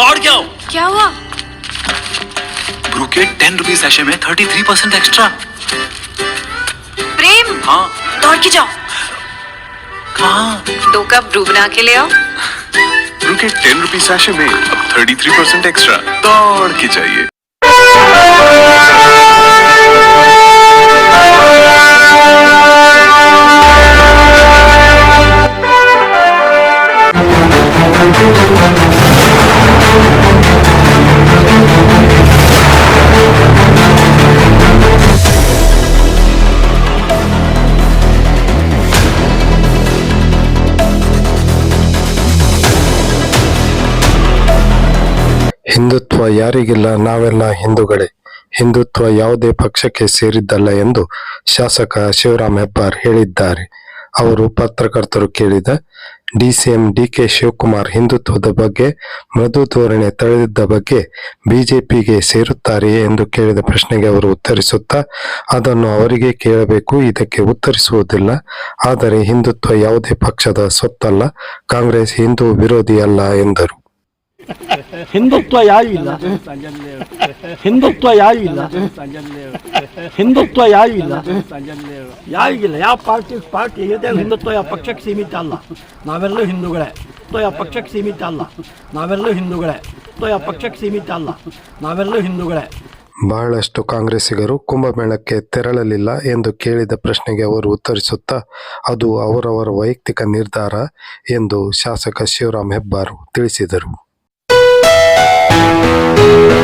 दौड़ क्या हो? क्या हुआ? ब्रू के टेन रुपीज़ सैशे में thirty three percent extra Prem? हाँ। दौड़ के जाओ कहा? दो कप ब्रू बना के ले आओ। के टेन रुपीज़ ऐसे में अब थर्टी थ्री परसेंट एक्स्ट्रा दौड़ के चाहिए? ಹಿಂದುತ್ವ ಯಾರಿಗಿಲ್ಲ, ನಾವೆಲ್ಲ ಹಿಂದೂಗಳೇ. ಹಿಂದುತ್ವ ಯಾವುದೇ ಪಕ್ಷಕ್ಕೆ ಸೇರಿದ್ದಲ್ಲ ಎಂದು ಶಾಸಕ ಶಿವರಾಮ್ ಹೆಬ್ಬಾರ್ ಹೇಳಿದ್ದಾರೆ. ಅವರು ಪತ್ರಕರ್ತರು ಕೇಳಿದ ಡಿಸಿಎಂ ಡಿಕೆ ಶಿವಕುಮಾರ್ ಹಿಂದುತ್ವದ ಬಗ್ಗೆ, ಮೃದು ಧೋರಣೆ ತಳೆದಿದ್ದ ಬಗ್ಗೆ ಬಿಜೆಪಿಗೆ ಸೇರುತ್ತಾರೆಯೇ ಎಂದು ಕೇಳಿದ ಪ್ರಶ್ನೆಗೆ ಅವರು ಉತ್ತರಿಸುತ್ತಾ, ಅದನ್ನು ಅವರಿಗೆ ಕೇಳಬೇಕು, ಇದಕ್ಕೆ ಉತ್ತರಿಸುವುದಿಲ್ಲ. ಆದರೆ ಹಿಂದುತ್ವ ಯಾವುದೇ ಪಕ್ಷದ ಸೊತ್ತಲ್ಲ ಕಾಂಗ್ರೆಸ್ ಹಿಂದೂ ವಿರೋಧಿ ಅಲ್ಲ ಎಂದರು. ಹಿಂದುತ್ವ ಯಾರು ಇಲ್ಲ. ಹಿಂದುತ್ವ ಯಾರು ಇಲ್ಲ. ಹಿಂದುತ್ವ ಯಾರು ಇಲ್ಲ. ಯಾರಿಗಿಲ್ಲ ಯಾವ ಪಾರ್ಟಿ ಪಾರ್ಟಿ ಇದೆ ಹಿಂದುತ್ವ ಯಾವ ಪಕ್ಷಕ್ಕೆ ಸೀಮಿತ ಅಲ್ಲ. ನಾವೆಲ್ಲೂ ಹಿಂದೂಗಳೇ. ಯಾವ ಪಕ್ಷಕ್ಕೆ ಸೀಮಿತ ಅಲ್ಲ. ನಾವೆಲ್ಲೂ ಹಿಂದೂಗಳೇ. ಯಾವ ಪಕ್ಷಕ್ಕೆ ಸೀಮಿತ ಅಲ್ಲ. ನಾವೆಲ್ಲೂ ಹಿಂದೂಗಳೇ. ಬಹಳಷ್ಟು ಕಾಂಗ್ರೆಸ್ಸಿಗರು ಕುಂಭಮೇಳಕ್ಕೆ ತೆರಳಲಿಲ್ಲ ಎಂದು ಕೇಳಿದ ಪ್ರಶ್ನೆಗೆ ಅವರು ಉತ್ತರಿಸುತ್ತಾ, ಅದು ಅವರವರ ವೈಯಕ್ತಿಕ ನಿರ್ಧಾರ ಎಂದು ಶಾಸಕ ಶಿವರಾಮ್ ಹೆಬ್ಬಾರ್ ತಿಳಿಸಿದರು. Música